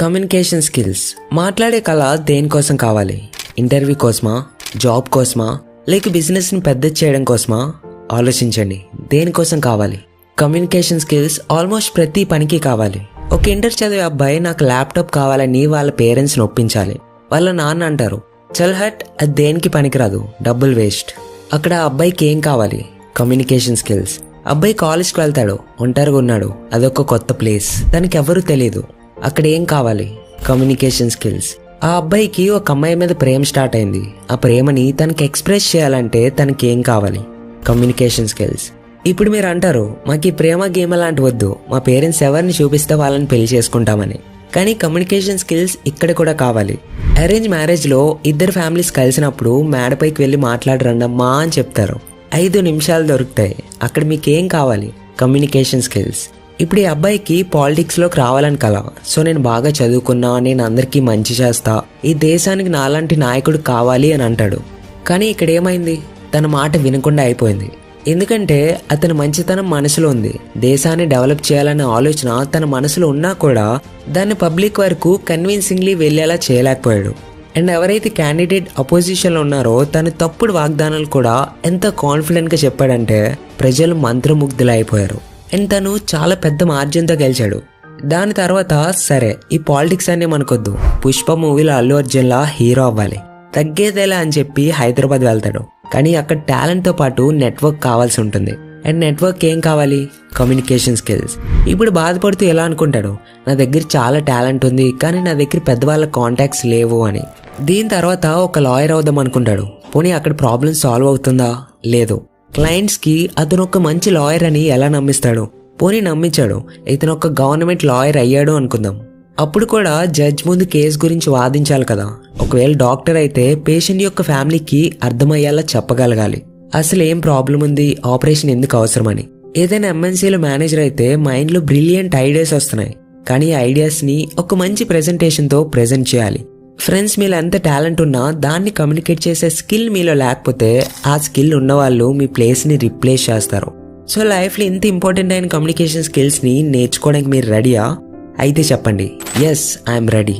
Communication skills మాట్లాడే కళ దేనికోసం కావాలి? ఇంటర్వ్యూ కోసమా? జాబ్ కోసమా? లేక బిజినెస్ని పెద్ద చేయడం కోసమా? ఆలోచించండి. దేనికోసం కావాలి? కమ్యూనికేషన్ స్కిల్స్ ఆల్మోస్ట్ ప్రతి పనికి కావాలి. ఒక ఇంటర్ చదివే అబ్బాయి నాకు ల్యాప్టాప్ కావాలని వాళ్ళ పేరెంట్స్ని ఒప్పించాలి. వాళ్ళ నాన్న అంటారు చల్ హట్ అది దేనికి పనికిరాదు? డబ్బులు వేస్ట్ అక్కడ ఆ అబ్బాయికి ఏం కావాలి? కమ్యూనికేషన్ స్కిల్స్ అబ్బాయి కాలేజ్కి వెళ్తాడు ఒంటరిగా ఉన్నాడు అదొక కొత్త ప్లేస్ దానికి ఎవరు తెలియదు అక్కడ ఏం కావాలి? కమ్యూనికేషన్ స్కిల్స్ ఆ అబ్బాయికి ఒక అమ్మాయి మీద ప్రేమ స్టార్ట్ అయింది. ఆ ప్రేమని తనకి ఎక్స్ప్రెస్ చేయాలంటే తనకి ఏం కావాలి? కమ్యూనికేషన్ స్కిల్స్ ఇప్పుడు మీరు అంటారు మాకు ఈ ప్రేమ గేమ్ అలాంటి వద్దు. మా పేరెంట్స్ ఎవరిని చూపిస్తే వాళ్ళని పెళ్ళి చేసుకుంటామని. కానీ కమ్యూనికేషన్ స్కిల్స్ ఇక్కడ కూడా కావాలి. అరేంజ్ మ్యారేజ్లో ఇద్దరు ఫ్యామిలీస్ కలిసినప్పుడు మేడపైకి వెళ్ళి మాట్లాడరండమ్మా అని చెప్తారు. ఐదు నిమిషాలు దొరుకుతాయి. అక్కడ మీకేం కావాలి? కమ్యూనికేషన్ స్కిల్స్ ఇప్పుడు ఈ అబ్బాయికి పాలిటిక్స్లోకి రావాలని కల సో నేను బాగా చదువుకున్నా నేను అందరికీ మంచి చేస్తా. ఈ దేశానికి నాలాంటి నాయకుడు కావాలి అని అంటాడు. కానీ ఇక్కడ ఏమైంది? తన మాట వినకుండా అయిపోయింది. ఎందుకంటే అతని మంచితనం మనసులో ఉంది. దేశాన్ని డెవలప్ చేయాలనే ఆలోచన తన మనసులో ఉన్నా కూడా దాన్ని పబ్లిక్ వరకు కన్విన్సింగ్లీ వెళ్ళేలా చేయలేకపోయాడు. అండ్ ఎవరైతే క్యాండిడేట్ అపోజిషన్లో ఉన్నారో తన తప్పుడు వాగ్దానాలు కూడా ఎంత కాన్ఫిడెంట్గా చెప్పాడంటే ప్రజలు మంత్రముగ్ధులు అయిపోయారు అండ్ తను చాలా పెద్ద మార్జిన్తో గెలిచాడు. దాని తర్వాత సరే ఈ పాలిటిక్స్ అనే మనకొద్దు. పుష్ప మూవీలో అల్లు అర్జున్లా హీరో అవ్వాలి. తగ్గేదేలా అని చెప్పి హైదరాబాద్ వెళ్తాడు. కానీ అక్కడ టాలెంట్తో పాటు నెట్వర్క్ కావాల్సి ఉంటుంది. అండ్ నెట్వర్క్ ఏం కావాలి? Communication skills. ఇప్పుడు బాధపడుతూ ఎలా అనుకుంటాడు? నా దగ్గర చాలా టాలెంట్ ఉంది కానీ నా దగ్గర పెద్దవాళ్ళ కాంటాక్ట్స్ లేవు అని. దీని తర్వాత ఒక లాయర్ అవుదాం అనుకుంటాడు. పోనీ అక్కడ ప్రాబ్లం సాల్వ్ అవుతుందా? లేదు. క్లయింట్స్కి అతను ఒక మంచి లాయర్ అని ఎలా నమ్మిస్తాడు. పోనీ నమ్మించాడు. ఇతను ఒక గవర్నమెంట్ లాయర్ అయ్యాడు అనుకుందాం. అప్పుడు కూడా జడ్జ్ ముందు కేసు గురించి వాదించాలి కదా. ఒకవేళ డాక్టర్ అయితే పేషెంట్ యొక్క ఫ్యామిలీకి అర్థమయ్యేలా చెప్పగలగాలి. అసలు ఏం ప్రాబ్లం ఉంది? ఆపరేషన్ ఎందుకు అవసరమని. ఏదైనా ఎంఎన్సీలో మేనేజర్ అయితే మైండ్లో బ్రిలియంట్ ఐడియాస్ వస్తున్నాయి. కానీ ఐడియాస్ని ఒక మంచి ప్రెజెంటేషన్తో ప్రెజెంట్ చేయాలి. ఫ్రెండ్స్ మీలో ఎంత టాలెంట్ ఉన్నా దాన్ని కమ్యూనికేట్ చేసే స్కిల్ మీలో లేకపోతే ఆ స్కిల్ ఉన్నవాళ్ళు మీ ప్లేస్ని రిప్లేస్ చేస్తారు. సో లైఫ్లో ఇంత ఇంపార్టెంట్ అయిన కమ్యూనికేషన్ స్కిల్స్ని నేర్చుకోవడానికి మీరు రెడీయా? అయితే చెప్పండి. ఎస్ ఐఎమ్ రెడీ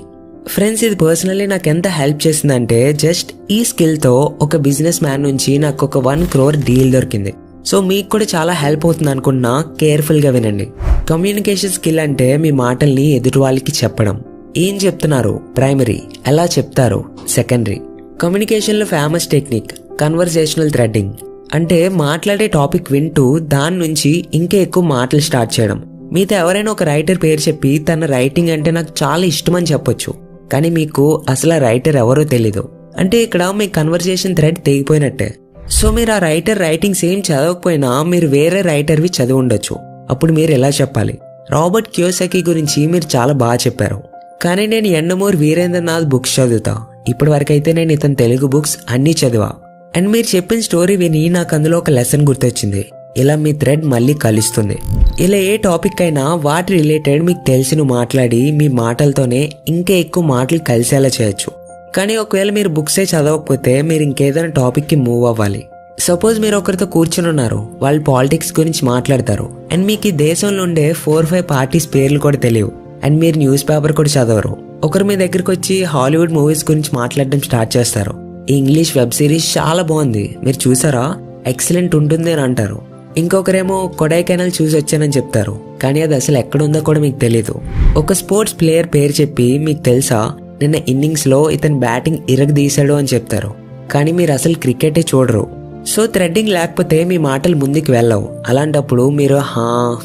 ఫ్రెండ్స్ ఇది పర్సనల్లీ నాకు ఎంత హెల్ప్ చేసిందంటే జస్ట్ ఈ స్కిల్తో ఒక బిజినెస్ మ్యాన్ నుంచి నాకు ఒక వన్ క్రోర్ డీల్ దొరికింది. సో మీకు కూడా చాలా హెల్ప్ అవుతుంది అనుకున్నా కేర్ఫుల్గా వినండి. కమ్యూనికేషన్ స్కిల్ అంటే మీ మాటల్ని ఎదుటి వాళ్ళకి చెప్పడం. ఏం చెప్తున్నారు? ప్రైమరీ ఎలా చెప్తారు? సెకండరీ కమ్యూనికేషన్లో ఫేమస్ టెక్నిక్ కన్వర్జేషనల్ థ్రెడ్డింగ్ అంటే మాట్లాడే టాపిక్ వింటూ దాని నుంచి ఇంకా ఎక్కువ మాటలు స్టార్ట్ చేయడం. మీతో ఎవరైనా ఒక రైటర్ పేరు చెప్పి తన రైటింగ్ అంటే నాకు చాలా ఇష్టమని చెప్పొచ్చు. కానీ మీకు అసలు ఆ రైటర్ ఎవరో తెలీదు. అంటే ఇక్కడ మీ కన్వర్జేషన్ థ్రెడ్ తెగిపోయినట్టే. సో మీరు ఆ రైటర్ రైటింగ్స్ ఏం చదవకపోయినా మీరు వేరే రైటర్వి చదివి ఉండొచ్చు. అప్పుడు మీరు ఎలా చెప్పాలి? రాబర్ట్ క్యోసకి గురించి మీరు చాలా బాగా చెప్పారు. కానీ నేను ఎన్నమూర్ వీరేంద్రనాథ్ బుక్స్ చదువుతా. ఇప్పటి వరకైతే నేను ఇతని తెలుగు బుక్స్ అన్నీ చదివా. అండ్ మీరు చెప్పిన స్టోరీ విని నాకు అందులో ఒక లెసన్ గుర్తొచ్చింది. ఇలా మీ థ్రెడ్ మళ్ళీ కలుస్తుంది. ఇలా ఏ టాపిక్ అయినా వాటి రిలేటెడ్ మీకు తెలిసిన మాట్లాడి మీ మాటలతోనే ఇంకా ఎక్కువ మాటలు కలిసేలా చేయొచ్చు. కానీ ఒకవేళ మీరు బుక్సే చదవకపోతే మీరు ఇంకేదైనా టాపిక్కి మూవ్ అవ్వాలి. సపోజ్ మీరు ఒకరితో కూర్చుని ఉన్నారు. వాళ్ళు పాలిటిక్స్ గురించి మాట్లాడతారు. అండ్ మీకు ఈ దేశంలో ఉండే ఫోర్ ఫైవ్ పార్టీస్ పేర్లు కూడా తెలియవు. అండ్ మీరు న్యూస్ పేపర్ కూడా చదవరు. ఒకరు మీ దగ్గరికి వచ్చి హాలీవుడ్ మూవీస్ గురించి మాట్లాడడం స్టార్ట్ చేస్తారు. ఈ ఇంగ్లీష్ వెబ్ సిరీస్ చాలా బాగుంది. మీరు చూసారా? ఎక్సలెంట్ ఉంటుంది అని అంటారు. ఇంకొకరేమో కొడైకెనాల్ చూసి వచ్చానని చెప్తారు. కానీ అది అసలు ఎక్కడుందో కూడా మీకు తెలియదు ఒక స్పోర్ట్స్ ప్లేయర్ పేరు చెప్పి మీకు తెలుసా? నిన్న ఇన్నింగ్స్లో ఇతను బ్యాటింగ్ ఇరగదీశాడు అని చెప్తారు. కానీ మీరు అసలు క్రికెటే చూడరు. సో థ్రెడ్డింగ్ లేకపోతే మీ మాటలు ముందుకు వెళ్ళవు. అలాంటప్పుడు మీరు హా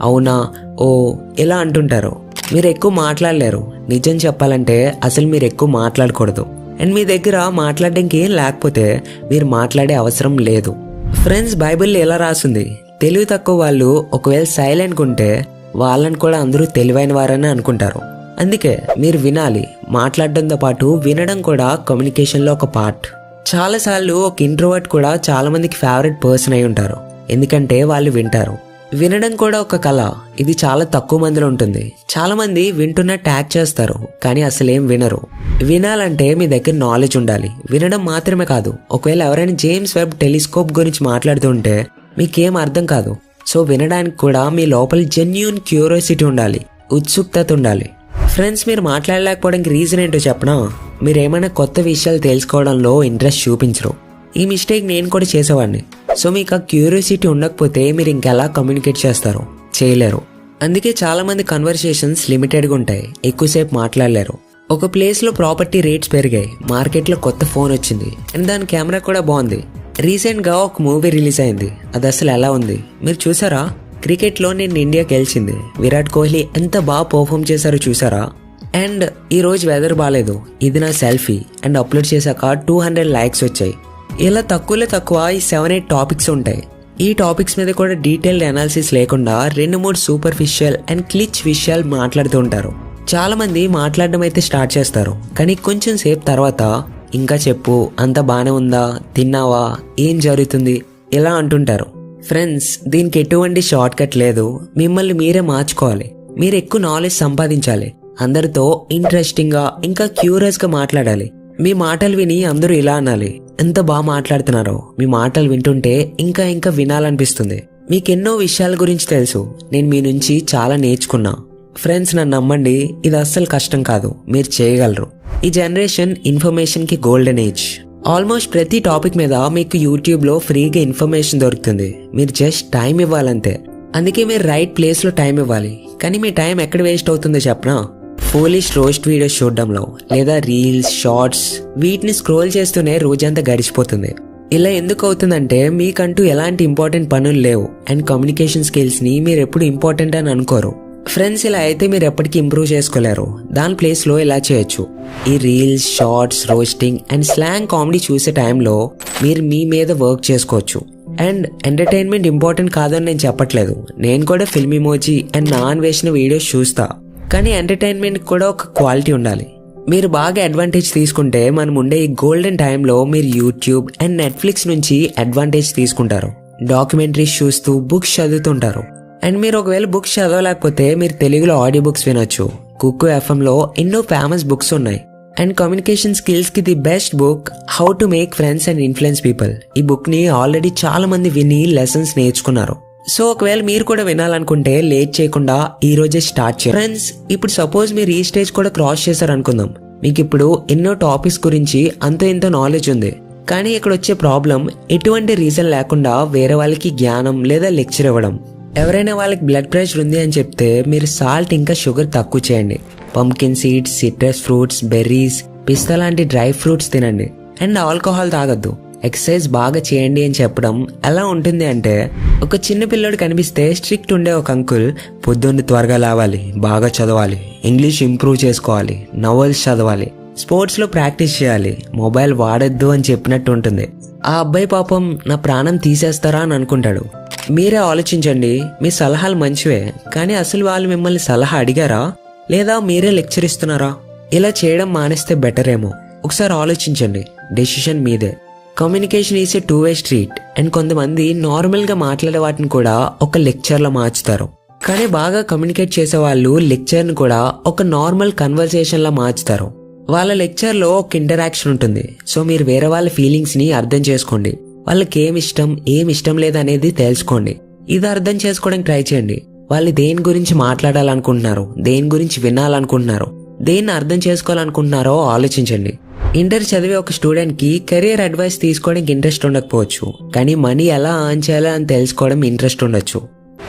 అవునా ఓ ఇలా అంటుంటారు? మీరు ఎక్కువ మాట్లాడలేరు. నిజం చెప్పాలంటే అసలు మీరు ఎక్కువ మాట్లాడకూడదు. అండ్ మీ దగ్గర మాట్లాడడానికి ఏం లేకపోతే మీరు మాట్లాడే అవసరం లేదు. ఫ్రెండ్స్ బైబిల్లో ఎలా రాసింది? తెలివి తక్కువ వాళ్ళు ఒకవేళ సైలెంట్ ఉంటే వాళ్ళని కూడా అందరూ తెలివైన వారని అనుకుంటారు. అందుకే మీరు వినాలి. మాట్లాడడంతో పాటు వినడం కూడా కమ్యూనికేషన్లో ఒక పార్ట్ చాలాసార్లు ఒక ఇంట్రోవర్ట్ కూడా చాలా మందికి ఫేవరెట్ పర్సన్ అయి ఉంటారు. ఎందుకంటే వాళ్ళు వింటారు. వినడం కూడా ఒక కళ. ఇది చాలా తక్కువ మందిలో ఉంటుంది. చాలా మంది వింటున్న ట్యాగ్ చేస్తారు కానీ అసలేం వినరు. వినాలంటే మీ దగ్గర నాలెడ్జ్ ఉండాలి. వినడం మాత్రమే కాదు. ఒకవేళ ఎవరైనా జేమ్స్ వెబ్ టెలిస్కోప్ గురించి మాట్లాడుతుంటే మీకేం అర్థం కాదు. సో వినడానికి కూడా మీ లోపల జెన్యున్ క్యూరియాసిటీ ఉండాలి. ఉత్సుకత ఉండాలి. ఫ్రెండ్స్ మీరు మాట్లాడలేకపోవడానికి రీజన్ ఏంటో చెప్పనా? మీరేమైనా కొత్త విషయాలు తెలుసుకోవడంలో ఇంట్రెస్ట్ చూపించరు. ఈ మిస్టేక్ నేను కూడా చేసేవాడిని. సో మీకు ఆ క్యూరియాసిటీ ఉండకపోతే మీరు ఇంకెలా కమ్యూనికేట్ చేస్తారు? చేయలేరు. అందుకే చాలా మంది కన్వర్సేషన్స్ లిమిటెడ్గా ఉంటాయి. ఎక్కువసేపు మాట్లాడలేరు. ఒక ప్లేస్లో ప్రాపర్టీ రేట్స్ పెరిగాయి. మార్కెట్లో కొత్త ఫోన్ వచ్చింది. అండ్ దాని కెమెరా కూడా బాగుంది. రీసెంట్గా ఒక మూవీ రిలీజ్ అయింది. అది అసలు ఎలా ఉంది? మీరు చూసారా? క్రికెట్లో నేను ఇండియా గెలిచింది. విరాట్ కోహ్లీ ఎంత బాగా పర్ఫామ్ చేశారో చూసారా? అండ్ ఈరోజు వెదర్ బాగాలేదు ఇది నా సెల్ఫీ అండ్ అప్లోడ్ చేశాక టూ హండ్రెడ్ లైక్స్ వచ్చాయి. ఇలా తక్కువలో తక్కువ ఈ సెవెన్ ఎయిట్ టాపిక్స్ ఉంటాయి. ఈ టాపిక్స్ మీద కూడా డీటెయిల్డ్ అనాలిసిస్ లేకుండా రెండు మూడు సూపర్ఫిషియల్ అండ్ క్లిచ్ విషయాలు మాట్లాడుతూ ఉంటారు. చాలామంది మాట్లాడడం అయితే స్టార్ట్ చేస్తారు. కానీ కొంచెం సేపు తర్వాత ఇంకా చెప్పు అంత బాగానే ఉందా? తిన్నావా? ఏం జరుగుతుంది? ఇలా అంటుంటారు. ఫ్రెండ్స్ దీనికి ఎటువంటి షార్ట్ కట్ లేదు. మిమ్మల్ని మీరే మార్చుకోవాలి. మీరు ఎక్కువ నాలెడ్జ్ సంపాదించాలి. అందరితో ఇంట్రెస్టింగ్గా ఇంకా క్యూరియస్గా మాట్లాడాలి. మీ మాటలు విని అందరూ ఇలా అనాలి. ఎంత బాగా మాట్లాడుతున్నారో. మీ మాటలు వింటుంటే ఇంకా ఇంకా వినాలనిపిస్తుంది. మీకెన్నో విషయాల గురించి తెలుసు. నేను మీ నుంచి చాలా నేర్చుకున్నా. ఫ్రెండ్స్ నన్ను నమ్మండి. ఇది అస్సలు కష్టం కాదు. మీరు చేయగలరు. ఈ జనరేషన్ ఇన్ఫర్మేషన్కి గోల్డెన్ ఏజ్ ఆల్మోస్ట్ ప్రతి టాపిక్ మీద మీకు యూట్యూబ్లో ఫ్రీగా ఇన్ఫర్మేషన్ దొరుకుతుంది. మీరు జస్ట్ టైం ఇవ్వాలంతే. అందుకే మీరు రైట్ ప్లేస్లో టైం ఇవ్వాలి. కానీ మీ టైం ఎక్కడ వేస్ట్ అవుతుందో చెప్పనా? ఫోలిష్ రోస్ట్ వీడియోస్ చూడడంలో లేదా రీల్స్ షార్ట్స్ వీటిని స్క్రోల్ చేస్తూనే రోజంతా గడిచిపోతుంది. ఇలా ఎందుకు అవుతుందంటే మీకంటూ ఎలాంటి ఇంపార్టెంట్ పనులు లేవు అండ్ కమ్యూనికేషన్ స్కిల్స్ని మీరు ఎప్పుడు ఇంపార్టెంట్ అని అనుకోరు. ఫ్రెండ్స్ ఇలా అయితే మీరు ఎప్పటికీ ఇంప్రూవ్ చేసుకోలేరు. దాని ప్లేస్లో ఇలా చేయొచ్చు. ఈ reels shorts roasting and slang comedy చూసే టైంలో మీరు మీ మీద వర్క్ చేసుకోవచ్చు. అండ్ ఎంటర్టైన్మెంట్ ఇంపార్టెంట్ కాదని నేను చెప్పట్లేదు. నేను కూడా ఫిల్మ్ ఇమోజీ అండ్ నాన్ వేసిన వీడియోస్ చూస్తా. కానీ ఎంటర్టైన్మెంట్ కూడా ఒక క్వాలిటీ ఉండాలి. మీరు బాగా అడ్వాంటేజ్ తీసుకుంటే మనం ఉండే ఈ గోల్డెన్ టైంలో మీరు యూట్యూబ్ అండ్ నెట్ఫ్లిక్స్ నుంచి అడ్వాంటేజ్ తీసుకుంటారు. డాక్యుమెంటరీస్ చూస్తూ బుక్స్ చదువుతుంటారు. అండ్ మీరు ఒకవేళ బుక్స్ చదవలేకపోతే మీరు తెలుగులో ఆడియో బుక్స్ వినొచ్చు కుక్కు ఎఫ్ఎంలో ఎన్నో ఫేమస్ బుక్స్ ఉన్నాయి. And communication స్కిల్స్కి the best book how to make friends and influence people ఈ బుక్ని ఆల్రెడీ చాలా మంది విని లెసన్స్ నేర్చుకున్నారు. సో ఒకవేళ మీరు కూడా వినాలనుకుంటే లేట్ చేయకుండా ఈ రోజే స్టార్ట్ చేయండి. ఫ్రెండ్స్ ఇప్పుడు సపోజ్ మీరు ఈ స్టేజ్ కూడా క్రాస్ చేశారు అనుకుందాం మీకు ఇప్పుడు ఎన్నో టాపిక్స్ గురించి అంత ఇంత నాలెడ్జ్ ఉంది. కానీ ఇక్కడ వచ్చే ప్రాబ్లం ఎటువంటి రీజన్ లేకుండా వేరే వాళ్ళకి జ్ఞానం లేదా లెక్చర్ ఇవ్వడం. ఎవరైనా వాళ్ళకి బ్లడ్ ప్రెషర్ ఉంది అని చెప్తే మీరు సాల్ట్ ఇంకా షుగర్ తక్కువ చేయండి. Pumpkin seeds citrus fruits berries పిస్తా లాంటి డ్రై ఫ్రూట్స్ తినండి. అండ్ ఆల్కహాల్ తాగొద్దు. ఎక్సర్సైజ్ బాగా చేయండి అని చెప్పడం ఎలా ఉంటుంది అంటే ఒక చిన్న పిల్లోడు కనిపిస్తే స్ట్రిక్ట్ ఉండే ఒక అంకుల్ పొద్దున్న త్వరగా లేవాలి బాగా చదవాలి ఇంగ్లీష్ ఇంప్రూవ్ చేసుకోవాలి నవల్స్ చదవాలి స్పోర్ట్స్లో ప్రాక్టీస్ చేయాలి మొబైల్ వాడొద్దు అని చెప్పినట్టు ఉంటుంది. ఆ అబ్బాయి పాపం నా ప్రాణం తీసేస్తారా అని అనుకుంటాడు. మీరే ఆలోచించండి మీ సలహాలు మంచివే కానీ అసలు వాళ్ళు మిమ్మల్ని సలహా అడిగారా? లేదా మీరే లెక్చర్ ఇస్తున్నారా? ఇలా చేయడం మానేస్తే బెటర్ ఏమో ఒకసారి ఆలోచించండి డెసిషన్ మీదే. Communication is a two way street and కొంతమంది నార్మల్గా మాట్లాడే వాటిని కూడా ఒక లెక్చర్లో మార్చుతారు. కానీ బాగా కమ్యూనికేట్ చేసే వాళ్ళు లెక్చర్ని కూడా ఒక నార్మల్ కన్వర్సేషన్ లా మార్చుతారు. వాళ్ళ లెక్చర్లో ఒక ఇంటరాక్షన్ ఉంటుంది. సో మీరు వేరే వాళ్ళ ఫీలింగ్స్ని అర్థం చేసుకోండి. వాళ్ళకి ఏం ఇష్టం ఏం ఇష్టం లేదనేది తెలుసుకోండి. ఇది అర్థం చేసుకోవడానికి ట్రై చేయండి. వాళ్ళు దేని గురించి మాట్లాడాలనుకుంటున్నారు దేని గురించి వినాలనుకుంటున్నారు దేన్ని అర్థం చేసుకోవాలనుకుంటున్నారో ఆలోచించండి. ఇంటర్ చదివే ఒక స్టూడెంట్కి కెరీర్ అడ్వైస్ తీసుకోవడానికి ఇంట్రెస్ట్ ఉండకపోవచ్చు. కానీ మనీ ఎలా ఆన్ చేయాలో అని తెలుసుకోవడం ఇంట్రెస్ట్ ఉండొచ్చు.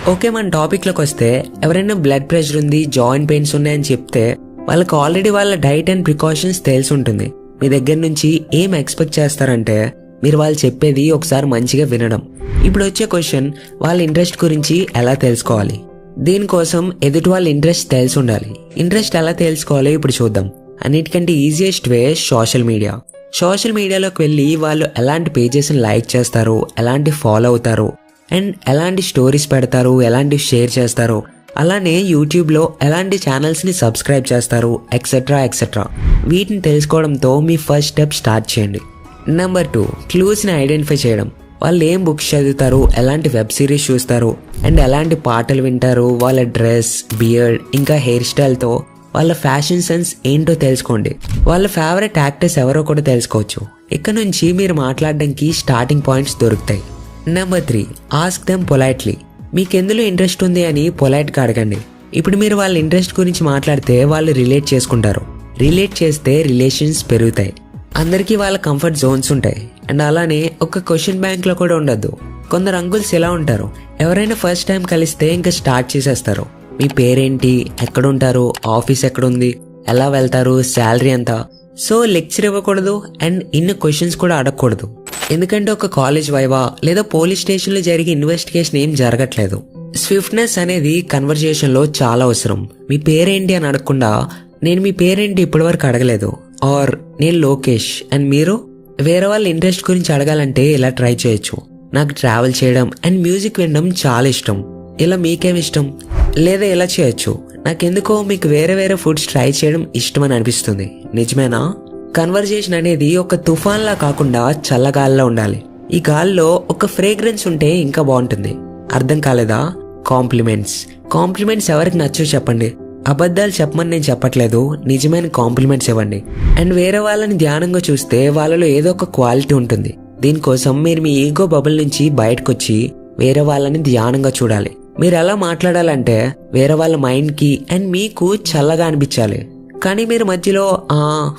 ఓకే మన టాపిక్లోకి వస్తే ఎవరైనా బ్లడ్ ప్రెషర్ ఉంది జాయింట్ పెయిన్స్ ఉన్నాయని చెప్తే వాళ్ళకి ఆల్రెడీ వాళ్ళ డైట్ అండ్ ప్రికాషన్స్ తెలిసి ఉంటుంది. మీ దగ్గర నుంచి ఏం ఎక్స్పెక్ట్ చేస్తారంటే మీరు వాళ్ళు చెప్పేది ఒకసారి మంచిగా వినడం. ఇప్పుడు వచ్చే క్వశ్చన్ వాళ్ళ ఇంట్రెస్ట్ గురించి ఎలా తెలుసుకోవాలి? దీనికోసం ఎదుటి వాళ్ళ ఇంట్రెస్ట్ తెలిసి ఉండాలి ఇంట్రెస్ట్ ఎలా తెలుసుకోవాలో ఇప్పుడు చూద్దాం. అన్నిటికంటే easiest way social media social మీడియాలోకి వెళ్ళి వాళ్ళు ఎలాంటి పేజెస్ని లైక్ చేస్తారు ఎలాంటి ఫాలో అవుతారు అండ్ ఎలాంటి స్టోరీస్ పెడతారు ఎలాంటి షేర్ చేస్తారు. అలానే యూట్యూబ్లో ఎలాంటి ఛానల్స్ని సబ్స్క్రైబ్ చేస్తారు ఎక్సెట్రా ఎక్సెట్రా వీటిని తెలుసుకోవడంతో మీ ఫస్ట్ స్టెప్ స్టార్ట్ చేయండి. నెంబర్ టూ క్లూస్ని ఐడెంటిఫై చేయడం. వాళ్ళు ఏం బుక్స్ చదువుతారు? ఎలాంటి వెబ్ సిరీస్ చూస్తారు? అండ్ ఎలాంటి పాటలు వింటారు? వాళ్ళ డ్రెస్ బియర్డ్ ఇంకా హెయిర్ స్టైల్తో వాళ్ళ ఫ్యాషన్ సెన్స్ ఏంటో తెలుసుకోండి. వాళ్ళ ఫేవరెట్ యాక్టర్స్ ఎవరో కూడా తెలుసుకోవచ్చు. ఇక్కడ నుంచి మీరు మాట్లాడడానికి స్టార్టింగ్ పాయింట్స్ దొరుకుతాయి. Number three ask them politely మీకు ఎందులో ఇంట్రెస్ట్ ఉంది అని పొలైట్గా అడగండి. ఇప్పుడు మీరు వాళ్ళ ఇంట్రెస్ట్ గురించి మాట్లాడితే వాళ్ళు రిలేట్ చేసుకుంటారు. రిలేట్ చేస్తే రిలేషన్స్ పెరుగుతాయి. అందరికీ వాళ్ళ కంఫర్ట్ జోన్స్ ఉంటాయి. అండ్ అలానే ఒక క్వశ్చన్ బ్యాంక్లో కూడా ఉండద్దు. కొందరు అంకుల్స్ ఎలా ఉంటారు? ఎవరైనా ఫస్ట్ టైం కలిస్తే ఇంకా స్టార్ట్ చేసేస్తారు. మీ పేరేంటి? ఎక్కడ ఉంటారు ఆఫీస్ ఎక్కడ ఉంది ఎలా వెళ్తారు? శాలరీ ఎంత? సో లెక్చర్ ఇవ్వకూడదు అండ్ ఇన్ని క్వశ్చన్స్ కూడా అడగకూడదు. ఎందుకంటే ఒక కాలేజ్ వైవా లేదా పోలీస్ స్టేషన్లో జరిగే ఇన్వెస్టిగేషన్ ఏం జరగట్లేదు. స్విఫ్ట్నెస్ అనేది కన్వర్జేషన్లో చాలా అవసరం. మీ పేరేంటి అని అడగకుండా నేను మీ పేరేంటి ఇప్పటివరకు అడగలేదు. ఆర్ నేను లోకేష్. అండ్ మీరు? వేరే వాళ్ళ ఇంట్రెస్ట్ గురించి అడగాలంటే ఇలా ట్రై చేయొచ్చు. నాకు ట్రావెల్ చేయడం అండ్ మ్యూజిక్ వినడం చాలా ఇష్టం. ఇలా మీకేం ఇష్టం? లేదా ఇలా చేయొచ్చు. నాకెందుకో మీకు వేరే వేరే ఫుడ్స్ ట్రై చేయడం ఇష్టమని అనిపిస్తుంది. నిజమేనా? కన్వర్జేషన్ అనేది ఒక తుఫాన్లా కాకుండా చల్లగాలిలో ఉండాలి. ఈ గాల్లో ఒక ఫ్రేగ్రెన్స్ ఉంటే ఇంకా బాగుంటుంది. అర్థం కాలేదా? కాంప్లిమెంట్స్. కాంప్లిమెంట్స్ ఎవరికి నచ్చో చెప్పండి. అబద్ధాలు చెప్పమని నేను చెప్పట్లేదు. నిజమైన కాంప్లిమెంట్స్ ఇవ్వండి. అండ్ వేరే వాళ్ళని ధ్యానంగా చూస్తే వాళ్ళలో ఏదో ఒక క్వాలిటీ ఉంటుంది. దీనికోసం మీరు మీ ఈగో బబుల్ నుంచి బయటకు వచ్చి వేరే వాళ్ళని ధ్యానంగా చూడాలి. మీరు ఎలా మాట్లాడాలంటే వేరే వాళ్ళ మైండ్కి అండ్ మీకు చల్లగా అనిపించాలి. కానీ మీరు మధ్యలో ఆ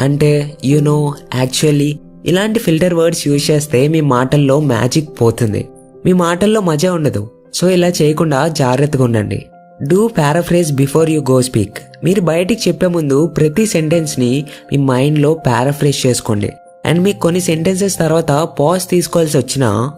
అంటే యునో యాక్చువల్లీ ఇలాంటి ఫిల్టర్ వర్డ్స్ యూజ్ చేస్తే మీ మాటల్లో మ్యాజిక్ పోతుంది. మీ మాటల్లో మజా ఉండదు. సో ఇలా చేయకుండా జాగ్రత్తగా ఉండండి. Do paraphrase before you go speak మీరు బయటికి చెప్పే ముందు ప్రతి సెంటెన్స్ని మీ మైండ్లో పారాఫ్రేజ్ చేసుకోండి. అండ్ మీకు కొన్ని సెంటెన్సెస్ తర్వాత పాజ్ తీసుకోవాల్సి వచ్చినా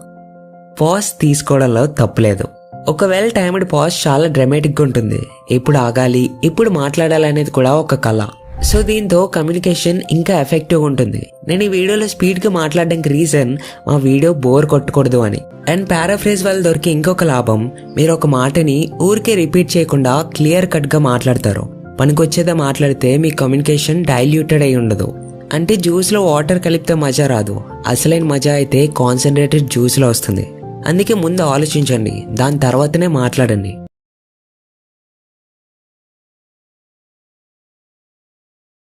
పాజ్ తీసుకోవడంలో తప్పులేదు. ఒకవేళ టైమ్డ్ పాజ్ చాలా డ్రామాటిక్గా ఉంటుంది. ఎప్పుడు ఆగాలి ఎప్పుడు మాట్లాడాలి అనేది కూడా ఒక కళ. సో దీంతో కమ్యూనికేషన్ ఇంకా ఎఫెక్టివ్ ఉంటుంది. నేను ఈ వీడియోలో స్పీడ్గా మాట్లాడడానికి రీజన్ మా వీడియో బోర్ కొట్టకూడదు అని. అండ్ పారాఫ్రేజ్ వల్ల దొరికే ఇంకొక లాభం మీరు ఒక మాటని ఊరికే రిపీట్ చేయకుండా క్లియర్ కట్గా మాట్లాడతారు. పనికొచ్చేదా మాట్లాడితే మీ కమ్యూనికేషన్ డైల్యూటెడ్ అయి ఉండదు. అంటే జ్యూస్లో వాటర్ కలిపితే మజా రాదు. అసలైన మజా అయితే కాన్సన్ట్రేటెడ్ జ్యూస్లో వస్తుంది. అందుకే ముందు ఆలోచించండి దాని తర్వాతనే మాట్లాడండి.